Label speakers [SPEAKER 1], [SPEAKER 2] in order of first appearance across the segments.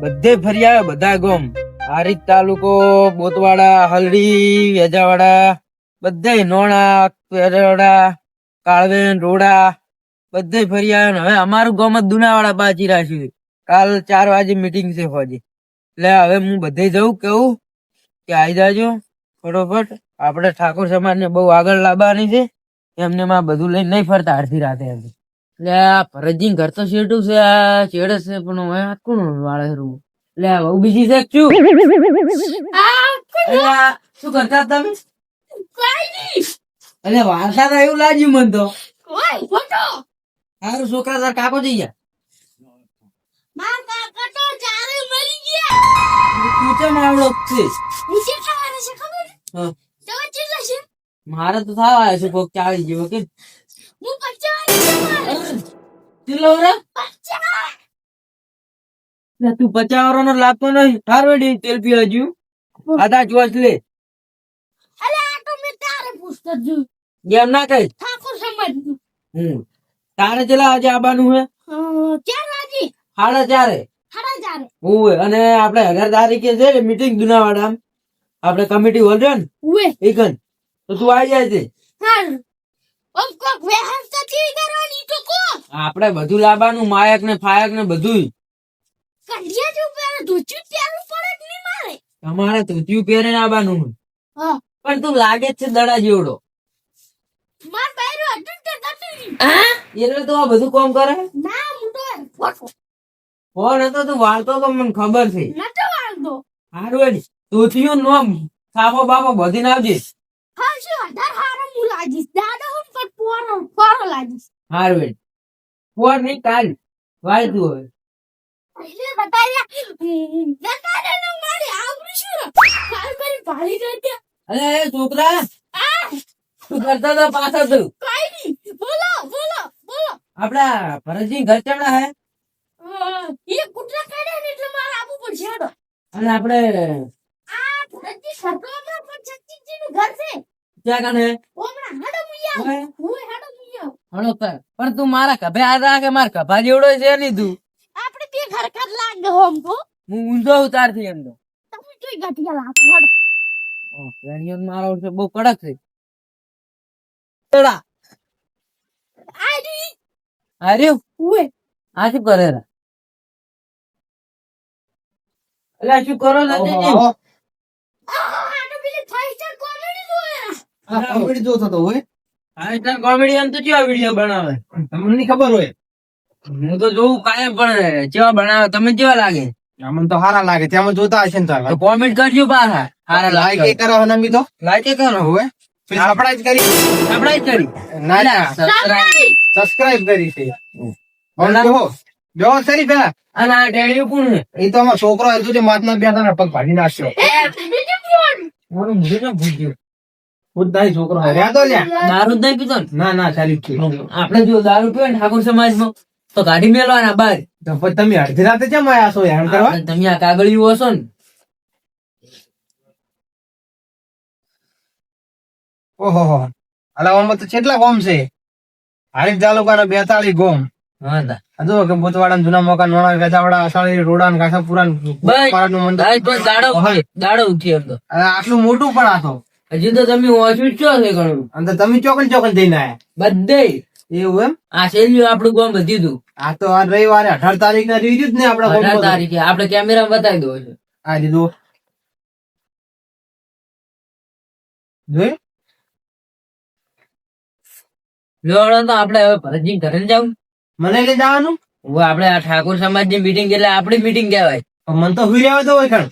[SPEAKER 1] બધે ફરી આવ્યા બધા ગોમ. હારીજ તાલુકો, બોતવાડા, હલડી, વેજાવાડા બધે નોણા પેરવાડા કાળવેન, રોડા, બધે ફરી આવ્યા ને. હવે અમારું ગામ જ દુનાવાડા બાજી રાખ્યું. કાલ ચાર વાગે મીટિંગ છે હોજે. એટલે હવે હું બધે જઉં કેવું કે આવી જાજો ફટોફટ. આપણે ઠાકોર સમાજ ને બહુ આગળ લાવવાની છે. એમને માં બધું લઈને નહીં ફરતા અડધી રાતે એમ. આ ભરતજી ઘર તો શેઠું છે ચેડે છે પણ હવે આ કોણ વાળે રૂ એટલે બહુ બીજી છે શું શું કરતા તમે? તો એવું લાગ્યું મને તો. સારું છોકરા તાર કાકો જઈ ગયા. મારે તો થવા આવ્યો છે કોક ચાળી જેવો કે. રે લે તું પચાવરો નો લાગતો નહીં. હારવેડી તેલ પી હજુ આધા ચોસ લે. જેમ ના કઈ હમ. તારે ચલા આજે આવવાનું હે? સાડા ચારે ઓવે અને આપણે અઢાર તારીખે છે મીટિંગ દુનાવાડા આપણે કમિટી હોલ છે ને? એકન તો તું આવી જાય છે. આપણે બધું લાવવાનું માયક ને ફાયક ને બધું તમારે ધોતિયું પહેરે આવવાનું પણ તું લાગે જ છે દડા જેવડો. એટલે તો આ બધું કોમ કરે? ફોન હતો તું વાળતો તો મને ખબર છે. સારું ધોતિયું નોમ સાફો બાફો બધી નાવજે હારું હેડ. પોર નહીં કાલ વાળતું હવે. અરે છોકરા. તું કરતા તો પાછળ તું?
[SPEAKER 2] બોલો બોલો બોલો.
[SPEAKER 1] આપડા ભરતજી ઘર ચમડા હે?
[SPEAKER 2] એ કુતરા કાઢ્યા ને એટલે મારે આબુ પર છેડો
[SPEAKER 1] અને આપણે
[SPEAKER 2] આ ભરતજી સરકારમાં પણ જગજીતજીનું ઘર છે.
[SPEAKER 1] કાન. પણ તું મારા કભે આ કે મારા કભા જેવડો છે નહીં તું
[SPEAKER 2] આપણે તે ઘર કર લાગે હોમ તો
[SPEAKER 1] હું ઊંધો ઉતારથી એમ તો.
[SPEAKER 2] તમે જોઈ ગઠિયા લાગ હડ.
[SPEAKER 1] ઓ, વેણિયો મારો છે બહુ કડક છે. તડા
[SPEAKER 2] આડી
[SPEAKER 1] અરે
[SPEAKER 2] ઉએ
[SPEAKER 1] આ શું કરે રા? અલા શું કરો નથી
[SPEAKER 2] આ આનો પેલી ફાઈવ સ્ટાર કોમેડી જોયા
[SPEAKER 3] કોમેડી જોતો તો હોય.
[SPEAKER 1] કોમેડી આમ તો કેવા વીડિયો બનાવે?
[SPEAKER 3] તમને નહીં ખબર હોય.
[SPEAKER 1] હું તો જોઉં કાયમ પણ કેવા બનાવે તમે કેવા લાગે?
[SPEAKER 3] અમને તો હારા લાગે. ત્યાં જોતા હશે ને
[SPEAKER 1] તો
[SPEAKER 3] કોમેડ
[SPEAKER 1] કોમેન્ટ કરજો પાછા. હારા
[SPEAKER 3] લાઈક
[SPEAKER 1] લાગે.
[SPEAKER 3] કરો બી તો
[SPEAKER 1] લાઈક કરો
[SPEAKER 3] હોય આપણા જ કરી.
[SPEAKER 1] આપણા જ કરી.
[SPEAKER 3] ના. ના
[SPEAKER 1] સબસ્ક્રાઇબ
[SPEAKER 3] સબસ્ક્રાઇબ કરી છે. જો સરી પેલા.
[SPEAKER 1] અને આ ડેડીઓ કોણ
[SPEAKER 3] એ તો અમારો છોકરો હતો જે માથના બે ત્રણ પગ ભાડી નાખ્યો.
[SPEAKER 2] એ બીજી
[SPEAKER 3] ખુદદાઈ છોકરો રહ્યા તો લ્યા.
[SPEAKER 1] દારૂ જ નહીં પીતો ને?
[SPEAKER 3] ના ના સારી જ છે
[SPEAKER 1] આપણે જો દારૂ પીવે ને ઠાકોર સમાજમાં તો કાઢી મેલવાના બહાર
[SPEAKER 3] તો પછી તમે અડધી રાતે કેમ આયા છો? હેરાન કરવા?
[SPEAKER 1] આપણે તમે આ કાગળિયું હશો ને.
[SPEAKER 3] ઓહો હો. અલાવામાં તો કેટલા ગોમ છે? હારીજ તાલુકાના બેતાળી ગોમ.
[SPEAKER 1] હા તા.
[SPEAKER 3] આ જો કે ભૂતવાડા જૂના મકાન નોણા ગજાવાડા અસાળી રોડા કાસાપુરા
[SPEAKER 1] બસ.
[SPEAKER 3] નું મંદિર.
[SPEAKER 1] દાળ પણ દાડો
[SPEAKER 3] હોય.
[SPEAKER 1] દાડો ઉઠી એમ તો.
[SPEAKER 3] અને આટલું મોટું પણ આ તો.
[SPEAKER 1] હજી તો તમે ઓછું છો છે ઘણું.
[SPEAKER 3] અને તમે ચોકન ચોકલ જઈને આયા.
[SPEAKER 1] બધે.
[SPEAKER 3] એવું એમ?
[SPEAKER 1] આ શેલ્યું આપણું ગામ બધી તું
[SPEAKER 3] આ તો આ રવિવારે અઢાર તારીખ ના રીવ્યુ જ ને આપડા
[SPEAKER 1] અઢાર તારીખે. આપણે કેમેરા બતાવી દો છે.
[SPEAKER 3] આ દીધું જોયું?
[SPEAKER 1] તો આપણે હવે ભરતજી ઘરે ને
[SPEAKER 3] મને લઈ જવાનું?
[SPEAKER 1] હવે આપણે આ ઠાકોર સમાજની મીટિંગ એટલે આપણી મીટિંગ કહેવાય.
[SPEAKER 3] મને તો હુઈ રહેવા દો હોય કણ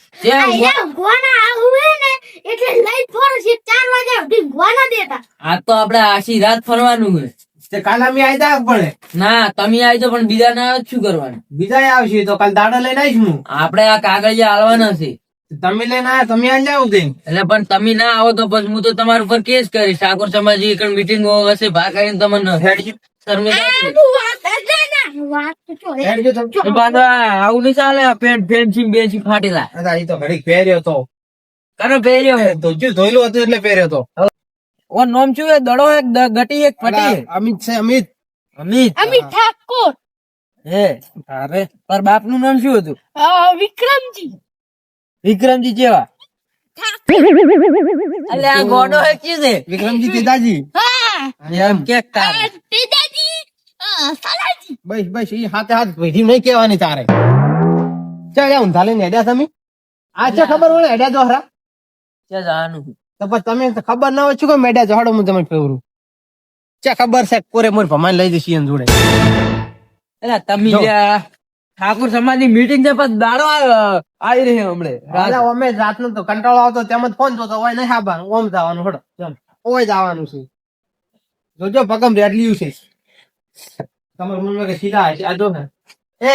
[SPEAKER 2] એટલે લઈ ફોર છે ચાર વાગે સુધી ગોના દેતા.
[SPEAKER 1] આ તો આપણે આખી રાત ફરવાનું છે.
[SPEAKER 3] તે કાલ અમે આયતા પડે
[SPEAKER 1] ના તમે આવજો પણ બીજા ના આવે શું કરવાનું?
[SPEAKER 3] બીજા આવશે તો કાલ દાડા લઈને આવીશ હું.
[SPEAKER 1] આપણે આ કાગળિયા હાલવાના છે.
[SPEAKER 3] તમે લઈને આયા તમે આ જાવ કે
[SPEAKER 1] એટલે પણ તમે ના આવો તો પછી હું તો તમારા ઉપર કેસ કરીશ. ઠાકોર સમાજ એક મીટિંગ હશે ભાગ કરીને તમને આવું નહીં ચાલે આ પેન્ટ બે બેસી ફાટેલા
[SPEAKER 3] તો ઘડીક પહેર્યો તો.
[SPEAKER 1] કનો પહેર્યો
[SPEAKER 3] તો જો હતું એટલે પહેર્યો તો.
[SPEAKER 1] ઓ નોમ શું દડો એક ગટી એક ફટી
[SPEAKER 3] અમિત છે અમિત.
[SPEAKER 1] અમિત.
[SPEAKER 2] અમિત ઠાકોર.
[SPEAKER 1] હે અરે તાર બાપનું નામ શું હતું?
[SPEAKER 2] વિક્રમજી.
[SPEAKER 1] વિક્રમજી જેવા. અલે આ ગોડો હે કે છે?
[SPEAKER 3] વિક્રમજી
[SPEAKER 2] હા.
[SPEAKER 1] એમ કે તાર.
[SPEAKER 2] આ સાલાજી.
[SPEAKER 3] બસ બસ ઈ હાથે હાથ પેઢી નહીં કહેવાની તારે. ચાલ ઊંધા લઈને હેડ્યા તમે. આ છે ખબર હોય હેડ્યા જો હરા
[SPEAKER 1] જવાનું
[SPEAKER 3] તો પછી તમે ખબર ના હોય શું કે મેડા જહાડો હું તમને ફેવરું. ચા ખબર છે કોરે મોર ભમાન લઈ જશે જોડે.
[SPEAKER 1] એટલે તમે. ઠાકોર સમાજની મીટિંગ છે પણ દાડો આવી રહી હમણે.
[SPEAKER 3] રાજા અમે રાતનો તો કંટાળો આવતો તેમ જ ફોન જોતો હોય નહીં હાબાનું ઓમ જવાનું હડો ઓય જવાનું છે. જોજો પગમ રેડલ્યું છે. તમારું મનમાં કે સીધા હશે આ જો હે. એ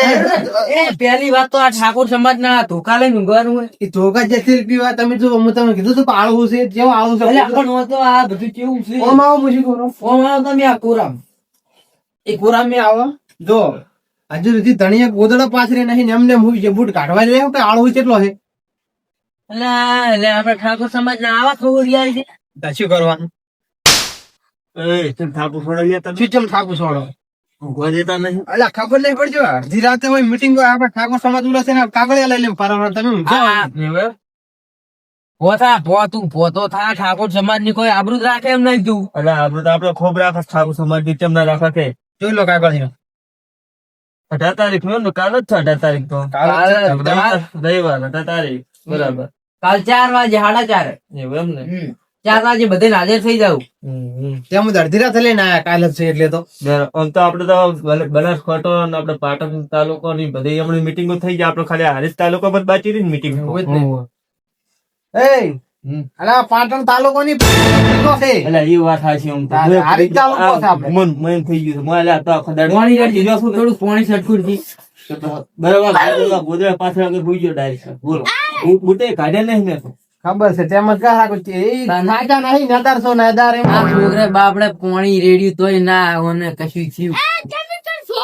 [SPEAKER 1] એ પહેલી વાત તો આ ઠાકોર સમાજ ના ધોકા લઈને ઊંઘવાનું હોય.
[SPEAKER 3] એ ધોકા જેથી પીવા તમે જો હું તમને કીધું તું આળવું છે જેવો આળવું છે.
[SPEAKER 1] પણ હું તો આ બધું કેવું છે?
[SPEAKER 3] ઓમ આવો મુશી કરો?
[SPEAKER 1] ઓમ આવો તમે આ કોરામ.
[SPEAKER 3] એ કોરા મેં આવો. જો હજુ સુધી ધણીએ ગોદડો પાછરે નહીં એમને હું જે બૂટ કાઢવા લેવું કે આળવું કેટલો છે?
[SPEAKER 1] એટલે એટલે આપણે ઠાકોર સમાજ ના આવા ખબર યાર છે.
[SPEAKER 3] શું કરવાનું? શું ચમ ઠાકુર છોડો?
[SPEAKER 1] ઊંઘવા દેતા નહીં.
[SPEAKER 3] અલા ખબર નહીં પડજો. અડધી રાતે હોય મીટિંગ આપણે ઠાકોર સમાજ છે ને કાગળિયા લઈ લે ફરવા તમે ઊંઘ્યા
[SPEAKER 1] પોતા પોતું પોતો થા ઠાકોર સમાજની કોઈ આબરૂ જ રાખે એમ નહીં તું.
[SPEAKER 4] એટલે આપણે તો આપણે ખોબ રાખે ઠાકોર સમાજની કેમ ના રાખે કે?
[SPEAKER 3] જોઈ લો કાગળિયા.
[SPEAKER 4] અઢાર તારીખ નો કાલ જ છે અઢાર તારીખ તો. રવિવાર અઢાર તારીખ. બરાબર.
[SPEAKER 1] કાલ ચાર વાગે સાડા ચાર.
[SPEAKER 4] એવું એમ ને?
[SPEAKER 1] બધે હાજર થઈ જાવ
[SPEAKER 4] હમ.
[SPEAKER 3] તેમ અડધી રાતે લઈને આયા કાલે છે એટલે તો.
[SPEAKER 4] બરાબર. આમ તો આપડે તો બનાસકાંઠો અને આપડે પાટણ તાલુકો ની બધી હમણાં મીટિંગો થઈ જાય. આપડે ખાલી હારીજ તાલુકો પર બાકી રહી મીટિંગ
[SPEAKER 3] એ અલા પાટણ છે.
[SPEAKER 4] એટલે એ વાત સાચી આમ
[SPEAKER 3] હારીજ તાલુકો છે આપણે.
[SPEAKER 4] મન મન થઈ ગયું છે. મને તો
[SPEAKER 1] પાણી થોડું થી
[SPEAKER 4] બરાબર ગોદડા પાછળ આગળ ભૂઈ ગયો ડાયરેક્ટ બોલો બુટે કાઢ્યા નહીં ને
[SPEAKER 3] ખબર છે તેમ જ કહા છે નાચા નહીં છો નદાર એમ
[SPEAKER 1] આ છોકરા બાપડે પોણી રેડ્યું તોય ના ઓને કશું થયું.
[SPEAKER 2] તો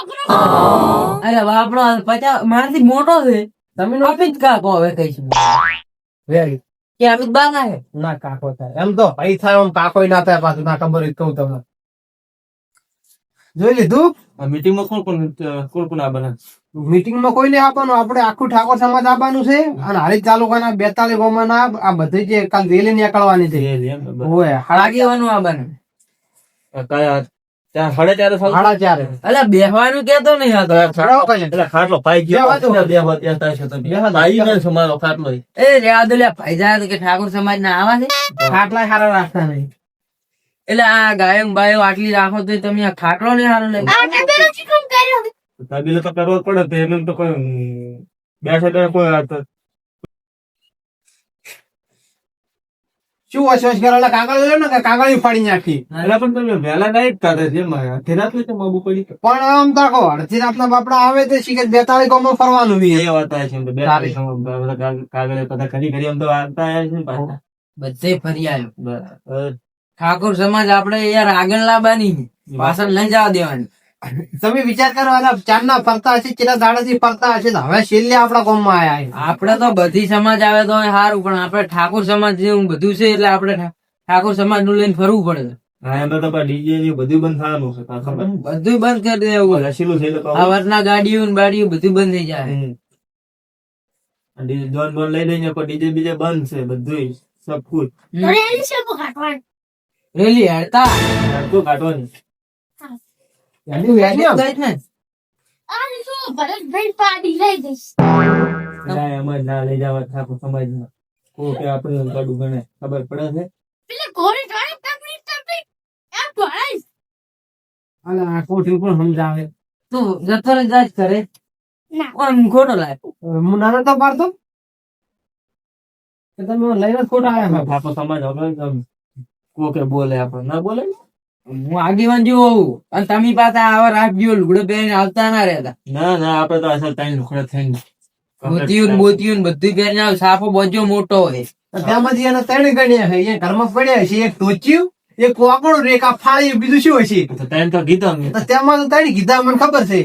[SPEAKER 1] અરે બાપડો પચાસ મારાથી મોટો છે. તમે અમિત કાકો હવે કહીશ
[SPEAKER 3] વેરી.
[SPEAKER 1] કે અમિત બાગા હે
[SPEAKER 3] ના કાકો થાય એમ તો પૈસા થાય એમ કાકો ના થાય પાછું. ના ખબર હોય કહું તમને. જોઈ લીધું?
[SPEAKER 4] મીટિંગમાં કોણ કોણ કોણ કોણ આ બને
[SPEAKER 3] મીટિંગમાં કોઈ નહીં આપવાનું આપણે આખું ઠાકોર સમાજ આપવાનું છે અને હારી તાલુકાના બેતાલીસ ગામના આ બધી જે કાલ રેલી નીકળવાની છે.
[SPEAKER 4] હોય ને.
[SPEAKER 1] આગેવાનું આ બને?
[SPEAKER 4] આ સાડા ચાર સાલ?
[SPEAKER 3] ચારે.
[SPEAKER 1] બેહવાનું કેતો નહીં
[SPEAKER 4] એટલે ખાટલો પાઈ ગયો. ત્યાં ખાટલો.
[SPEAKER 1] એ રેવા દો ભાઈ જાય કે ઠાકોર સમાજ ના આવા છે.
[SPEAKER 3] ખાટલા સારા રાખતા નહીં.
[SPEAKER 1] એટલે આ ગાયક ને બાયો આટલી રાખો તો તમે આ ખાટલો ને હારો લે
[SPEAKER 4] તબીલો તો કરવો જ પડે તો એમને તો કોઈ હમ, બેઠે કોઈ વાત
[SPEAKER 3] શું વસવસ કરો એટલે કાગળ લો ને કાગળ ફાડી નાખી?
[SPEAKER 4] એટલે પણ તમે વહેલા નહીં કાઢે છે અડધી રાત તો બાબુ પડી.
[SPEAKER 3] પણ આમ તાકો અડધી રાતના બાપડા આવે તે શીખે બેતાલીસમાં ફરવાનું બી.
[SPEAKER 4] એ વાત થાય છે બે. તારીખ કાગળ બધા ખરી ખરી આમ તો વાર્તા આવ્યા છે
[SPEAKER 1] બધે ફરી આવ્યો. ઠાકોર સમાજ આપડે યાર આગળ લાવવાની પાછળ લઈ જવા દેવાની.
[SPEAKER 3] તમે વિચાર કરો અને ચાંદના ફરતા હશે કેટલા દાડાથી ફરતા હશે તો હવે છેલ્લે આપણા ગામમાં આયા
[SPEAKER 1] આપડે તો બધી સમાજ આવે તો સારું પણ આપડે ઠાકોર સમાજ જેવું બધું છે એટલે આપડે ઠાકોર સમાજનું લઈને ફરવું પડે.
[SPEAKER 4] હા એમ તો ડીજે બધું બંધ થવાનું છે
[SPEAKER 1] બધું? બંધ કરી દેવું
[SPEAKER 4] રસીલું એટલે
[SPEAKER 1] આ વર્ષના ગાડીઓ ને બાડીઓ બધું બંધ થઈ જાય.
[SPEAKER 4] જોન બોન લઈ લઈને પણ ડીજે બીજે બંધ છે બધું સબ કુછ.
[SPEAKER 2] રેલી છે બુખાટવાન
[SPEAKER 1] રેલી હેડતા
[SPEAKER 4] કાઢવાની.
[SPEAKER 3] એની વેલ્યુ આમ.
[SPEAKER 1] ગઈ જ ને.
[SPEAKER 2] આ શું ભરતભાઈ પાડી લઈ જઈશ.
[SPEAKER 4] એમ જ ના લઈ જવા ઠાકોર સમાજમાં. કોઈ કે આપણે કાઢું ગણે. ખબર પડે છે?
[SPEAKER 2] પેલે ઘોડી જોડે તકલીફ તકલીફ એમ ધોળાઈશ
[SPEAKER 3] અને આ કોઠી પણ સમજાવે.
[SPEAKER 1] તું જતો રહે જા કરે.
[SPEAKER 2] ના.
[SPEAKER 1] પણ ખોટો લાય.
[SPEAKER 3] હું નાનો તો પાડતો? કે તમે લઈને ખોટા આવ્યા
[SPEAKER 4] ઠાકોર સમાજ હવે કોકે બોલે આપણે ના બોલે?
[SPEAKER 1] હું આગેવાન જેવો હોઉં. અને તમે પાછા આવા રાખજો લુગડો પહેરીને આવતા ના રહેતા.
[SPEAKER 4] ના ના આપડે તો અસર તાઈ લુખડે થઈને
[SPEAKER 1] મોતીયું મોતીયું બોતિયું બધું પહેરીને આવ. સાફો બોજો મોટો હોય.
[SPEAKER 3] ત્યાંમાંથી એના ત્રણ ગણ્યા છે. એ ઘરમાં પડ્યા છે એક ટોચ્યું એક કોકડું ને એક આ ફાળી બીજું શું હશે
[SPEAKER 4] તો તો કીધો
[SPEAKER 3] તો તેમાં તો ત્રણ કીધા મને ખબર છે.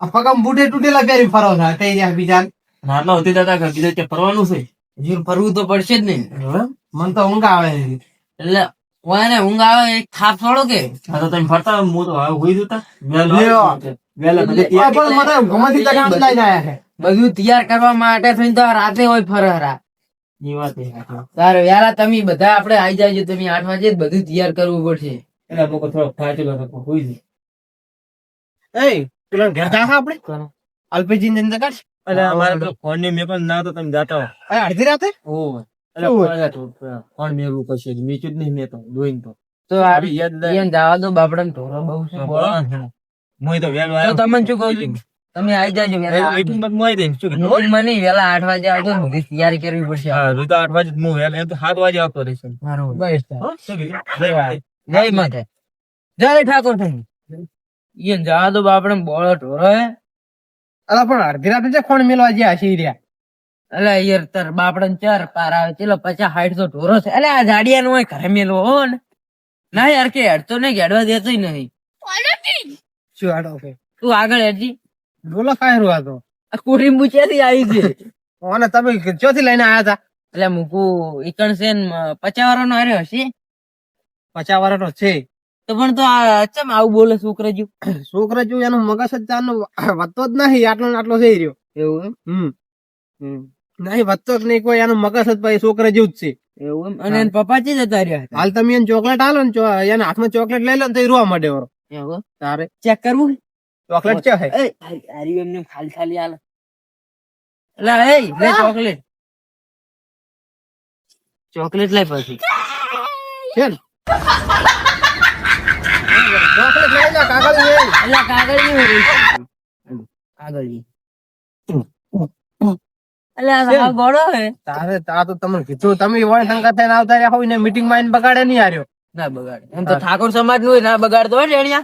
[SPEAKER 3] આ પગમ બુટે તૂટેલા પહેરી ફરો છો કઈ રહ્યા બીજા?
[SPEAKER 4] નાના હતી દાદા કે ફરવાનું છે.
[SPEAKER 1] ફરવું તો પડશે જ ને.
[SPEAKER 3] મને તો ઊંઘ આવે
[SPEAKER 1] એટલે ઓને ઊંઘ આવે એક થાપ છોડો કે?
[SPEAKER 4] હા તો તમે ફરતા હું તો હવે હોઈ જતા
[SPEAKER 3] વેલા
[SPEAKER 4] વહેલા
[SPEAKER 3] પણ મને ગમેથી તગામ લઈને આયા છે.
[SPEAKER 1] બધું તૈયાર કરવા માટે થઈને તો રાતે હોય ફરહરા. તારે વેલા તમે બધા આપણે આવી જાજો તમે આઠ વાગે જ બધું તૈયાર કરવું પડશે.
[SPEAKER 4] એટલે આ થોડો ફાટેલો હતો હોઈ જાય.
[SPEAKER 3] એ પેલા ઘેર જા આપણે? અલ્પેજી ની અંદર કાઢ
[SPEAKER 4] અને અમારે ફોનની મેં પણ ના તો તમે જાતા
[SPEAKER 3] અડધી રાતે?
[SPEAKER 4] ઓય. ફોન જ. ફોન મેળવું કશે જ. મેચ્યું જ નહીં મેં તો જોઈને તો
[SPEAKER 1] તો
[SPEAKER 4] આવી યાદ.
[SPEAKER 1] જવા દો બાપડા ઢોરો બહુ છે બોલો.
[SPEAKER 4] મોય તો
[SPEAKER 1] વેલો
[SPEAKER 4] આવ્યો.
[SPEAKER 1] તમને શું કહું છું તમે આવી જાજો વેલા
[SPEAKER 4] Waiting મોય દઈને શું?
[SPEAKER 1] મને વેલા આઠ વાગે આવજો બધી તૈયારી કરવી પડશે
[SPEAKER 4] હા, રોજ તો આઠ વાગે જ હું વેલા એમ તો સાત વાગે આવતો રહીશ.
[SPEAKER 1] બરોબર
[SPEAKER 3] બસ?
[SPEAKER 4] જય
[SPEAKER 1] માતા જય ઠાકોર થઈ ઈયન જવા દો બાપડા બોળો ઢોરો હે
[SPEAKER 3] અલા પણ અડધી રાતે છે કોણ મેલવા જ્યાં છે રહ્યા
[SPEAKER 1] અલે યાર તાર બાપડન ચાર પાર આવે ચેલો પછી હાઈટ તો ઢોરો છે. અલે આ જાડિયા નો ઘરે મેલો હો ને. ના યાર કે હેડતો નહીં ગેડવા દેતો નહીં.
[SPEAKER 3] શું હાડો છે
[SPEAKER 1] તું આગળ હેડજી.
[SPEAKER 3] બોલો કાંઈ રૂ આ તો.
[SPEAKER 1] આ ક્યાંથી આવી છે?
[SPEAKER 3] અને તમે ચોથી લઈને આયા હતા?
[SPEAKER 1] એટલે મૂકું ઈકણ છે ને પચાસ વાળો નો હાર્યો હશે.
[SPEAKER 3] પચાસ વર્ષનો છે.
[SPEAKER 1] તો પણ તો આ ચમ આવું બોલે છોકરા જેવું
[SPEAKER 3] છોકરા એનો મગજ જ વધતો જ નહીં આટલો ને આટલો થઈ રહ્યો.
[SPEAKER 1] એવું એમ?
[SPEAKER 3] હમ. નહીં વધતો જ નહીં કોઈ એનો મગજ જ ભાઈ છોકરા જેવું જ છે.
[SPEAKER 1] એવું અને એના પપ્પા ચી જતા રહ્યા
[SPEAKER 3] હાલ તમે એને ચોકલેટ આલો ને એના હાથમાં ચોકલેટ લઈ લો ને તો એ રોવા માંડે વરો. તારે.
[SPEAKER 1] ચેક કરવું?
[SPEAKER 3] ચોકલેટ છે
[SPEAKER 1] હારી- એમને ખાલી ખાલી હાલ એટલે એ લે ચોકલેટ. ચોકલેટ લઈ પછી.
[SPEAKER 3] છે ને ચોકલેટ લઈ લો કાગળ લઈ
[SPEAKER 1] કાગળ કાગળની એટલે આ સાવ ગોળો હે
[SPEAKER 3] તારે તા તો તમને કીધું તમે વણ શંકા થઈને આવતા રહ્યા હોય ને મીટિંગમાં બગાડે નહીં આર્યો
[SPEAKER 1] ના બગાડે. એમ તો ઠાકોર સમાજનું હોય ના બગાડતો હોય ને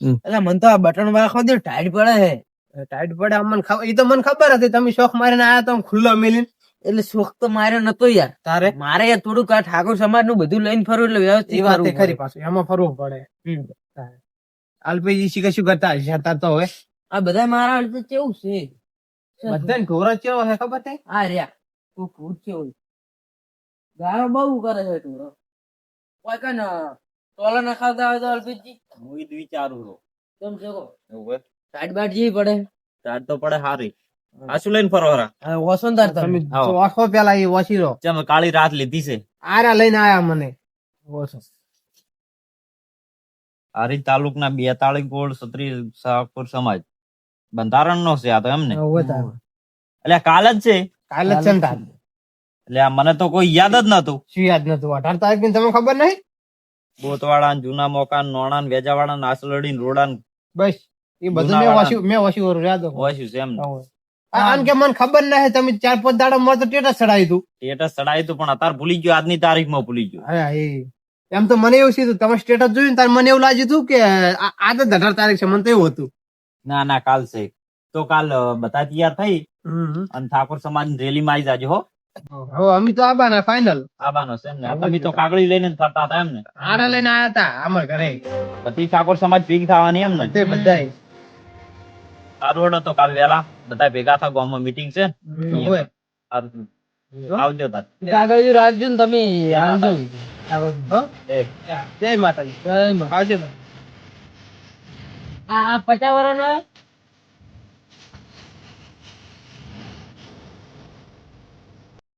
[SPEAKER 3] હમ.
[SPEAKER 1] એટલે મને તો આ બટન વાળા ખોદી ટાઈટ પડે હે.
[SPEAKER 3] ટાઈટ પડે મને ખબર એ તો મને ખબર હતી તમે શોખ મારીને આયા તો ખુલ્લો મિલીને.
[SPEAKER 1] એટલે શોખ તો માર્યો નતો યાર.
[SPEAKER 3] તારે?
[SPEAKER 1] મારે યાર થોડુંક આ ઠાકોર સમાજનું બધું લઈને ફરવું એટલે
[SPEAKER 3] એ
[SPEAKER 1] વ્યવસ્થિત
[SPEAKER 3] વાત
[SPEAKER 1] ફરવું
[SPEAKER 3] ખરી પાછું એમાં ફરવું પડે.
[SPEAKER 1] હમ.
[SPEAKER 3] અલ્પેજી શી કશું કરતા હશે? તો હવે
[SPEAKER 1] આ બધા મારા કેવું છે?
[SPEAKER 3] બધાને ઢોરો કેવો હે ખબર છે
[SPEAKER 1] આ રહ્યા. તું ભૂત કેવું ગાળો બહુ કરે છે ઢોરો. કોઈ કન ટોલા ના ખાતા હોય તો અલ્પિતજી
[SPEAKER 4] હું ઈ વિચારું છું.
[SPEAKER 1] કેમ છે કો સાઈડ બાટ જેવી પડે.
[SPEAKER 4] સાઈડ તો પડે હારી. આ લઈને ફરવારા
[SPEAKER 1] હવે વસંતાર
[SPEAKER 3] તમે.
[SPEAKER 1] તમે
[SPEAKER 3] પેલા એ વસી રહો.
[SPEAKER 4] ચમ કાળી રાત લીધી છે.
[SPEAKER 3] આરા લઈને આયા મને. ઓછો.
[SPEAKER 5] હારી તાલુકના બેતાળી ગોળ સત્રી શાહપુર સમાજ. બંધારણ નો છે આ તો એમને. એટલે કાલ જ છે?
[SPEAKER 3] કાલ જ છે ને તાર.
[SPEAKER 5] એટલે આ મને તો કોઈ યાદ જ નતું
[SPEAKER 3] શું યાદ નતું અઢાર તારીખની તમને ખબર નહીં?
[SPEAKER 5] બોતવાળા જૂના મોકાન ને નોણા ને વેજાવાળા નાસલડી રોડા
[SPEAKER 3] બસ. એ બધું મેં
[SPEAKER 5] જૂનાવાળા.
[SPEAKER 3] મેં ઓછું વરું યાદ હોય.
[SPEAKER 5] છે એમને
[SPEAKER 3] આમ કે મને ખબર નહીં તમે ચાર પાંચ દાડા મળતો ટેટસ ચડાવી તું
[SPEAKER 5] સ્ટેટસ ચડાવી તું પણ અત્યારે ભૂલી ગયો આજની તારીખમાં ભૂલી ગયો.
[SPEAKER 3] હા એમ તો મને એવું સીધું તમે સ્ટેટસ જોયું ને તારે મને એવું લાગ્યું હતું કે આ આ તો અઢાર તારીખ છે મને તો એવું હતું.
[SPEAKER 5] ના ના કાલ છે. તો કાલ બધા તૈયાર થઈ અને ઠાકોર સમાજ રેલી માં આવી જાજો હો.
[SPEAKER 3] અમે તો આબાના ફાઇનલ
[SPEAKER 5] આબાનો છે ને અમે તો કાગળી લઈને ફરતા હતા એમને.
[SPEAKER 3] આરા લઈને આયા હતા અમારા ઘરે.
[SPEAKER 5] બધી ઠાકોર સમાજ ભેગી થવાની એમને.
[SPEAKER 3] તે બધાય.
[SPEAKER 5] સારું તો કાલ વેલા બધા ભેગા થા ગામમાં મીટિંગ છે. આવજો તાર.
[SPEAKER 1] કાગળ રાખજો ને તમે આવજો
[SPEAKER 3] હો?
[SPEAKER 5] એ.
[SPEAKER 3] જય માતાજી. આવજો.
[SPEAKER 1] આ પચાસ નો